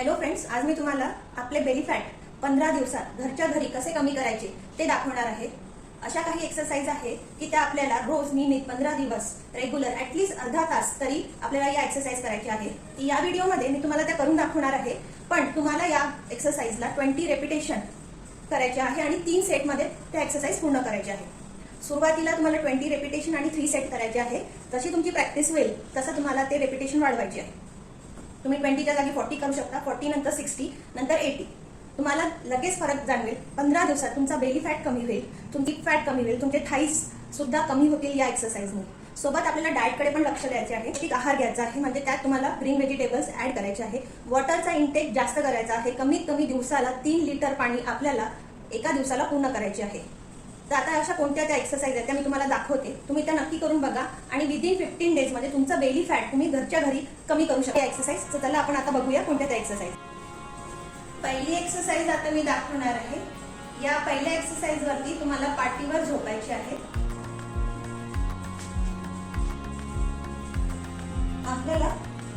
Hello friends आज मी तुम्हाला आपले बेली फॅट पंधरा दिवसात घरच्या घरी कसे कमी करायचे ते दाखवणार आहे. अशा काही एक्सरसाइज आहे की त्या आपल्याला रोज नियमित पंधरा दिवस रेग्युलर ऍटलीस्ट अर्धा तास तरी आपल्याला या एक्सरसाइज करायची आहे. या व्हिडिओमध्ये मी तुम्हाला त्या करून दाखवणार आहे. पण तुम्हाला या एक्सरसाइजला ट्वेंटी रेपिटेशन करायचे आहे आणि तीन सेटमध्ये त्या एक्सरसाइज पूर्ण करायचे आहे. सुरुवातीला तुम्हाला ट्वेंटी रेपिटेशन आणि थ्री सेट करायचे आहे. जशी तुमची प्रॅक्टिस होईल तसं तुम्हाला ते रेपिटेशन वाढवायचे आहे. तुम्ही ट्वेंटीच्या जागी फॉर्टी करू शकता. फॉर्टी नंतर सिक्स्टी नंतर एटी तुम्हाला लगेच फरक जाणवेल. पंधरा दिवसात तुमचा बेली फॅट कमी होईल तुमची फॅट कमी होईल तुमचे थाईज सुद्धा कमी होतील या एक्सरसाइजने सोबत आपल्याला डाएटकडे पण लक्ष द्यायचे आहे. एक आहार घ्यायचा आहे म्हणजे त्यात तुम्हाला ग्रीन व्हेजिटेबल्स ऍड करायचे आहे. वॉटरचा इंटेक जास्त करायचा आहे. कमीत कमी दिवसाला तीन लिटर पाणी आपल्याला एका दिवसाला पूर्ण करायचे आहे. तर आता अशा कोणत्या त्या एक्सरसाइज आहेत त्या मी तुम्हाला दाखवते. तुम्ही त्या नक्की करून बघा आणि विदिन फिफ्टीन डेजमध्ये तुमचं बेली फॅट तुम्ही घरच्या घरी कमी करू शकता. एक्सरसाइज तर त्याला आपण आता बघूया कोणत्या त्या एक्सरसाइज पहिली एक्सरसाइज आता मी दाखवणार आहे. या पहिल्या एक्सरसाइज वरती तुम्हाला पाठीवर झोपायची आहे. आपल्याला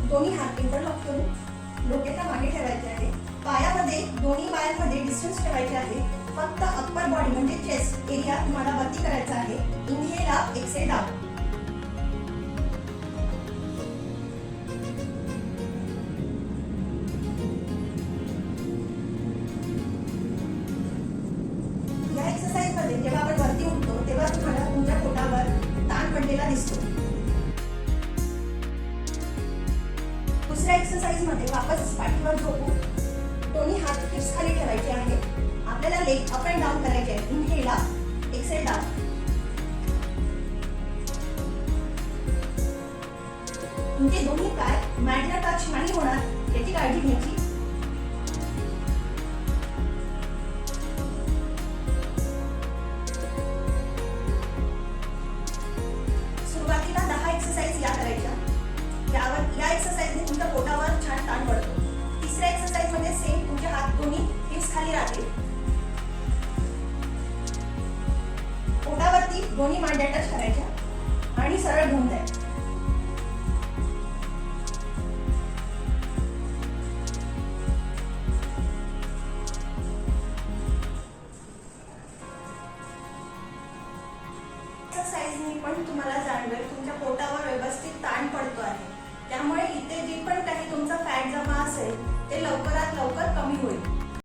दोन्ही हात इंटरलॉक करून डोक्याच्या मागे ठेवायचे आहे. पायामध्ये दोन्ही पायांमध्ये डिस्टन्स ठेवायचे आहे. फक्त अप्पर बॉडी म्हणजे चेस्ट एरिया तुम्हाला वरती करायचा आहे. इनहेल अप एक्सेल डाऊन या एक्सरसाइजमध्ये जेव्हा आपण वरती उठतो तेव्हा तुम्हाला तुमच्या पोटावर ताण पडलेला दिसतो. दुसऱ्या एक्सरसाइजमध्ये वापस पाठीवर झोपू. आपल्याला लेग अप अँड डाऊन करायचे आहे इनहेल अप एक्सेल डाऊन तुमचे दोन्ही पाय मॅटला टच नाही होणार याची काळजी घ्यायची. पोटावरती दोन्ही मांड्या टच करायच्या आणि सरळ घेऊन जायचं. एक्सरसाइजनी पण तुम्हाला जाणवेल तुमच्या पोटावर व्यवस्थित ताण पडतो आहे. त्यामुळे इथे जी पण काही तुमचा फॅट जमा असेल ते लवकरात लवकर कमी होईल.